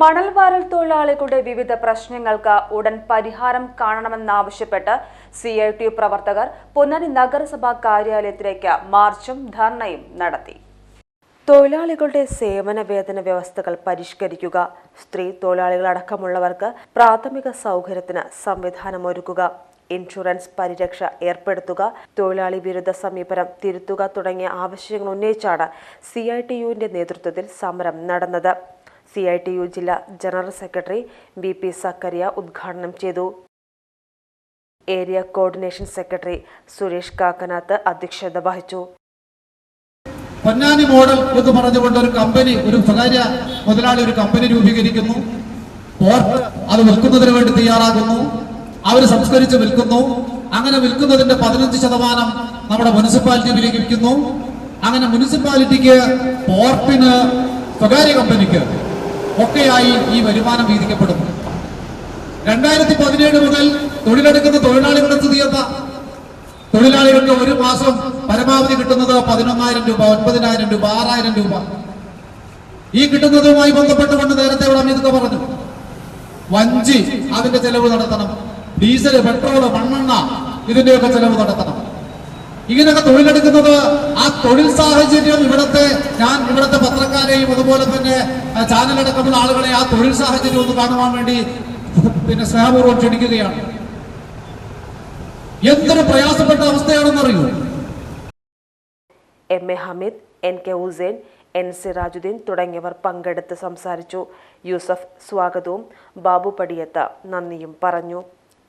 മണൽവാരൽ തൊഴിലാളികളുടെ വിവിധ പ്രശ്നങ്ങൾക്ക് ഉടൻ പരിഹാരം കാണണമെന്നാവശ്യപ്പെട്ട് സി ഐ ടി പ്രവർത്തകർ പൊന്നാനി നഗരസഭാ കാര്യാലയത്തിലേക്ക് മാർച്ചും ധർണയും നടത്തി. തൊഴിലാളികളുടെ സേവന വേതന വ്യവസ്ഥകൾ പരിഷ്കരിക്കുക. സ്ത്രീ തൊഴിലാളികളടക്കമുള്ളവർക്ക് പ്രാഥമിക സൗകര്യത്തിന് സംവിധാനമൊരുക്കുക ഇൻഷുറൻസ് പരിരക്ഷ ഏർപ്പെടുത്തുക. തൊഴിലാളി വിരുദ്ധ സമീപനം തിരുത്തുക തുടങ്ങിയ ആവശ്യങ്ങൾ ഉന്നയിച്ചാണ് സി ഐ ടി യുവിന്റെ നേതൃത്വത്തിൽ സമരം നടന്നത്. സി ഐ ടി യു ജില്ലാ general secretary B P Zakariya ഉദ്ഘാടനം ചെയ്തു. Area coordination secretary Suresh Kakkanath അധ്യക്ഷത വഹിച്ചു. പൊന്നാനി മോഡൽ എന്ന് പറഞ്ഞുകൊണ്ട് ഒരു കമ്പനി ഒരു സ്വകാര്യ മുതലാളി ഒരു കമ്പനി രൂപീകരിക്കുന്നു. പോർട്ട് അത് വിൽക്കുന്നതിന് വേണ്ടി തയ്യാറാകുന്നു. അവർ സംസ്കരിച്ച് വിൽക്കുന്നു. അങ്ങനെ വിൽക്കുന്നതിന്റെ പതിനഞ്ച് ശതമാനം നമ്മുടെ മുനിസിപ്പാലിറ്റിയിലേക്ക് വിൽക്കുന്നു. അങ്ങനെ മുനിസിപ്പാലിറ്റിക്ക് പോർട്ടിന് സ്വകാര്യ കമ്പനിക്ക് ഒക്കെയായി ഈ വരുമാനം വീതിക്കപ്പെടും. രണ്ടായിരത്തി പതിനേഴ് മുതൽ തൊഴിലെടുക്കുന്ന തൊഴിലാളികളുടെ സ്ഥിതി എന്താ തൊഴിലാളികൾക്ക് ഒരു മാസം പരമാവധി കിട്ടുന്നത് പതിനൊന്നായിരം രൂപ ഒൻപതിനായിരം രൂപ ആറായിരം രൂപ. ഈ കിട്ടുന്നതുമായി ബന്ധപ്പെട്ടുകൊണ്ട് നേരത്തെ ഇവിടെ അമിതൊക്കെ പറഞ്ഞു. വഞ്ചി അതിന്റെ ചെലവ് നടത്തണം. ഡീസൽ പെട്രോൾ മണ്ണെണ്ണ ഇതിന്റെയൊക്കെ ചെലവ് നടത്തണം. ഇങ്ങനെയൊക്കെ തൊഴിലെടുക്കുന്നത് ആ തൊഴിൽ സാഹചര്യം ഇവിടത്തെ ഞാൻ ഇവിടത്തെ പത്രക്കാരെയും അതുപോലെ തന്നെ ചാനലടക്കമുള്ള ആളുകളെ ആ തൊഴിൽ സാഹചര്യം ഒന്ന് കാണുവാൻ വേണ്ടി പിന്നെ സ്നേഹപൂർവം ക്ഷണിക്കുകയാണ്. എന്തൊരു പ്രയാസപ്പെട്ട അവസ്ഥയാണെന്നറിയൂ? M A Hameed N K Usain N Sirajuddin തുടങ്ങിയവർ പങ്കെടുത്ത് സംസാരിച്ചു. യൂസഫ് സ്വാഗതവും. ബാബു പടിയത്ത നന്ദിയും പറഞ്ഞു.